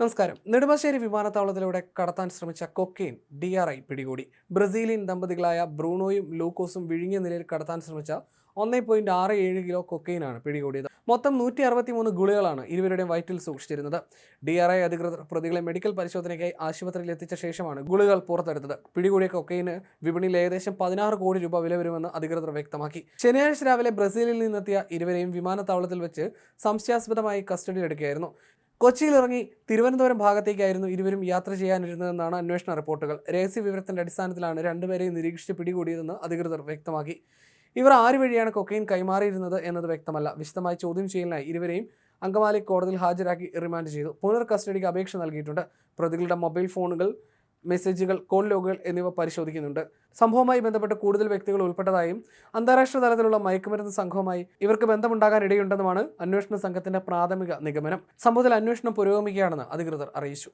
നമസ്കാരം. നെടുമ്പാശ്ശേരി വിമാനത്താവളത്തിലൂടെ കടത്താൻ ശ്രമിച്ച കൊക്കെയിൻ ഡി ആർ ഐ പിടികൂടി. ബ്രസീലിയൻ ദമ്പതികളായ ബ്രൂണോയും ലൂക്കോസും വിഴുങ്ങിയ നിലയിൽ കടത്താൻ ശ്രമിച്ച ഒന്നേ പോയിന്റ് ആറ് ഏഴ് കിലോ കൊക്കെയിനാണ് പിടികൂടിയത്. മൊത്തം നൂറ്റി അറുപത്തി മൂന്ന് ഗുളികളാണ് ഇരുവരുടെയും വയറ്റിൽ സൂക്ഷിച്ചിരുന്നത്. ഡി ആർ ഐ അധികൃതർ പ്രതികളെ മെഡിക്കൽ പരിശോധനയ്ക്കായി ആശുപത്രിയിൽ എത്തിച്ച ശേഷമാണ് ഗുളികൾ പുറത്തെടുത്തത്. പിടികൂടിയ കൊക്കെയിന് വിപണിയിൽ ഏകദേശം പതിനാറ് കോടി രൂപ വില വരുമെന്ന് അധികൃതർ വ്യക്തമാക്കി. ശനിയാഴ്ച രാവിലെ ബ്രസീലിൽ നിന്നെത്തിയ ഇരുവരെയും വിമാനത്താവളത്തിൽ വെച്ച് സംശയാസ്പദമായി കസ്റ്റഡിയിലെടുക്കുകയായിരുന്നു. കൊച്ചിയിൽ ഇറങ്ങി തിരുവനന്തപുരം ഭാഗത്തേക്കായിരുന്നു ഇരുവരും യാത്ര ചെയ്യാനിരുന്നതെന്നാണ് അന്വേഷണ റിപ്പോർട്ടുകൾ. രഹസ്യ വിവരത്തിന്റെ അടിസ്ഥാനത്തിലാണ് രണ്ടുപേരെയും നിരീക്ഷിച്ച് പിടികൂടിയതെന്ന് അധികൃതർ വ്യക്തമാക്കി. ഇവർ ആര് വഴിയാണ് കൊക്കൈൻ കൈമാറിയിരുന്നത് എന്നത് വ്യക്തമല്ല. വിശദമായി ചോദ്യം ചെയ്യലിനായി ഇരുവരെയും അങ്കമാലി കോടതിയിൽ ഹാജരാക്കി റിമാൻഡ് ചെയ്തു. പുനർ കസ്റ്റഡിക്ക് അപേക്ഷ നൽകിയിട്ടുണ്ട്. പ്രതികളുടെ മൊബൈൽ ഫോണുകൾ മെസ്സേജുകൾ കോൾ ലോഗുകൾ എന്നിവ പരിശോധിക്കുന്നുണ്ട്. സംഭവവുമായി ബന്ധപ്പെട്ട് കൂടുതൽ വ്യക്തികൾ ഉൾപ്പെട്ടതായും അന്താരാഷ്ട്ര തലത്തിലുള്ള മയക്കുമരുന്ന് സംഘവുമായി ഇവർക്ക് ബന്ധമുണ്ടാകാൻ ഇടയുണ്ടെന്നുമാണ് അന്വേഷണ സംഘത്തിന്റെ പ്രാഥമിക നിഗമനം. സംഭവത്തിൽ അന്വേഷണം പുരോഗമിക്കുകയാണെന്ന് അധികൃതർ അറിയിച്ചു.